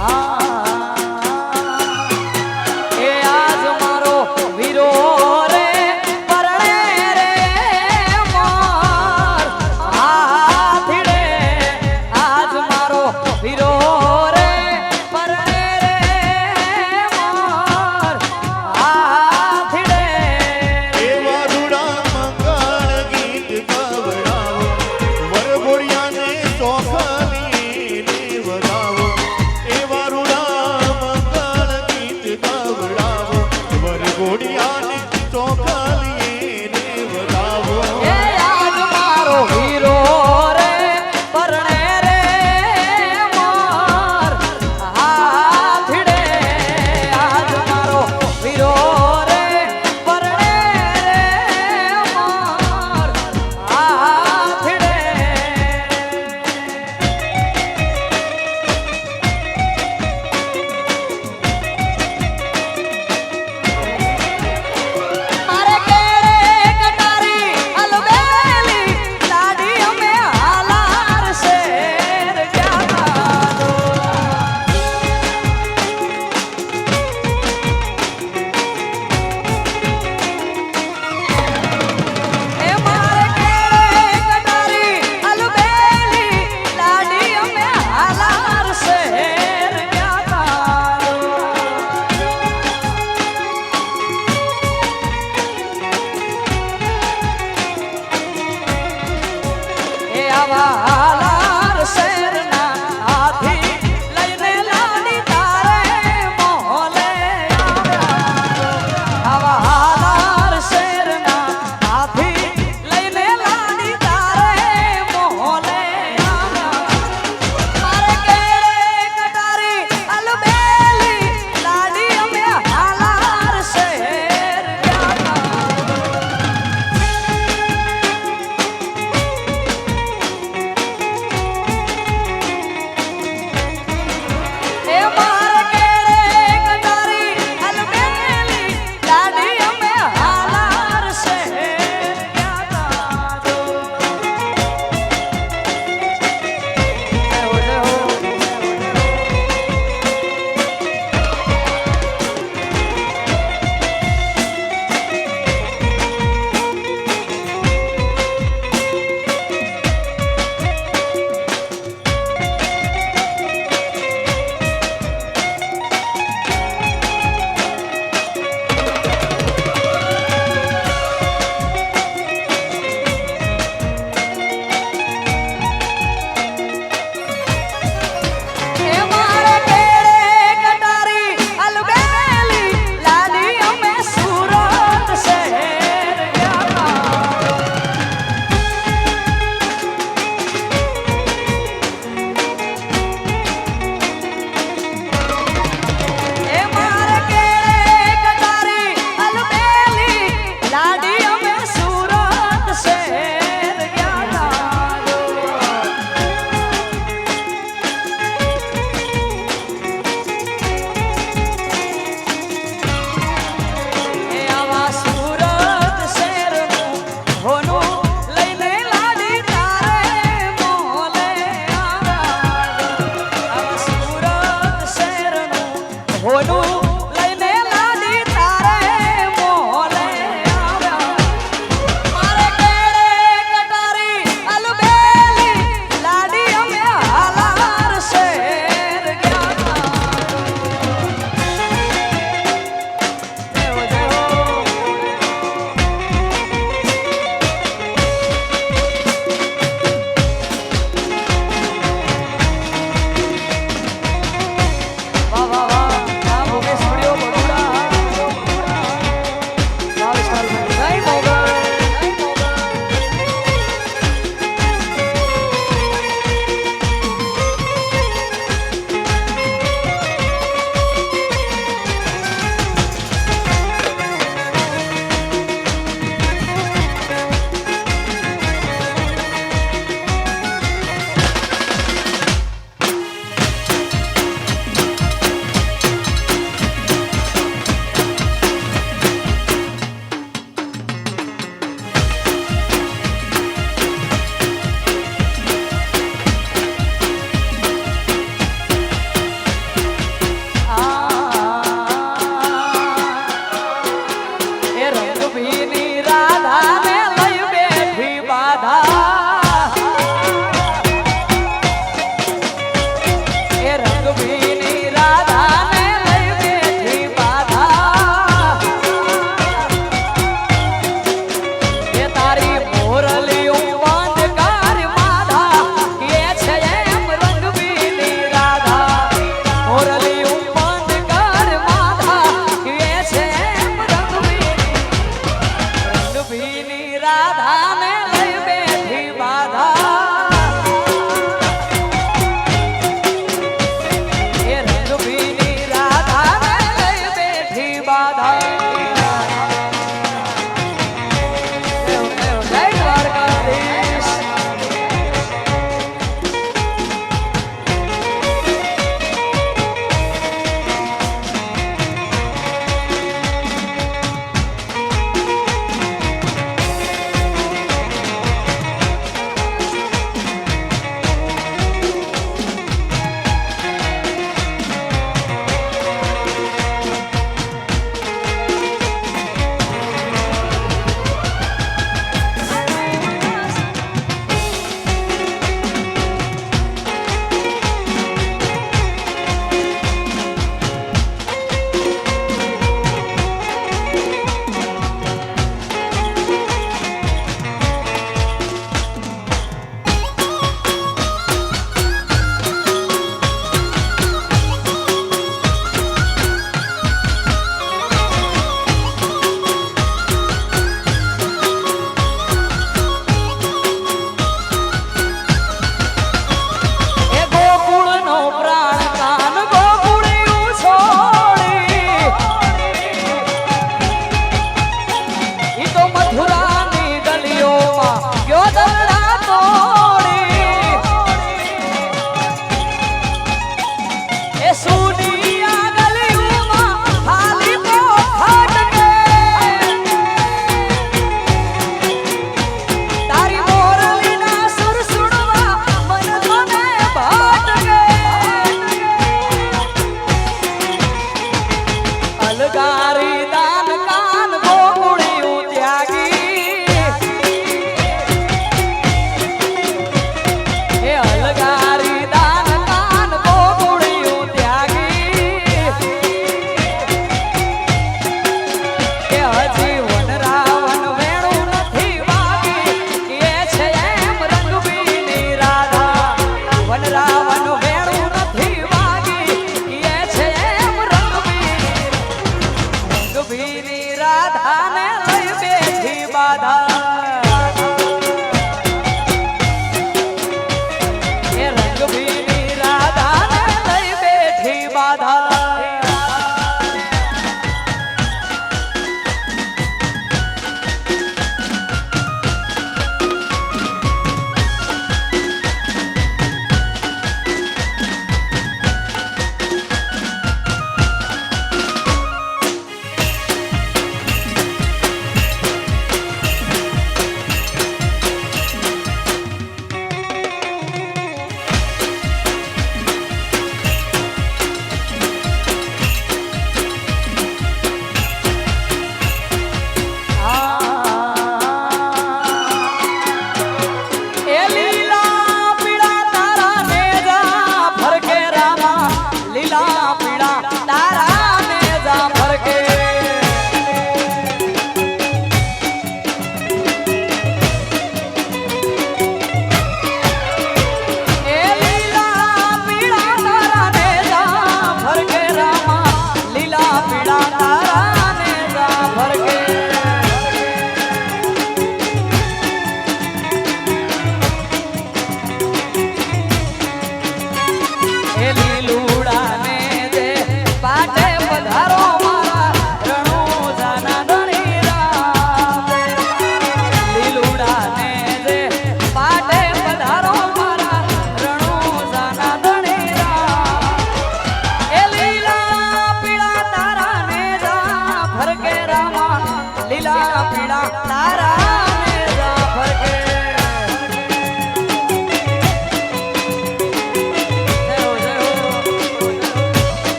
એ 나다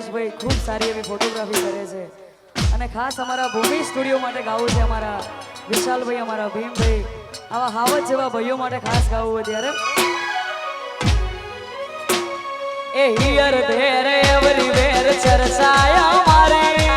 અમારા ખૂબ સારી એવી ફોટોગ્રાફી કરે છે. અને ખાસ અમારા ભૂમિ સ્ટુડિયો માટે ગાવું છે અમારા વિશાલભાઈ, અમારા ભીમભાઈ. આવા હાવજ જેવા ભાઈઓ માટે ખાસ ગાવું અત્યારે ત્યારે. એ હિયર ધેર એવરીવેર ચરસાયા મારી.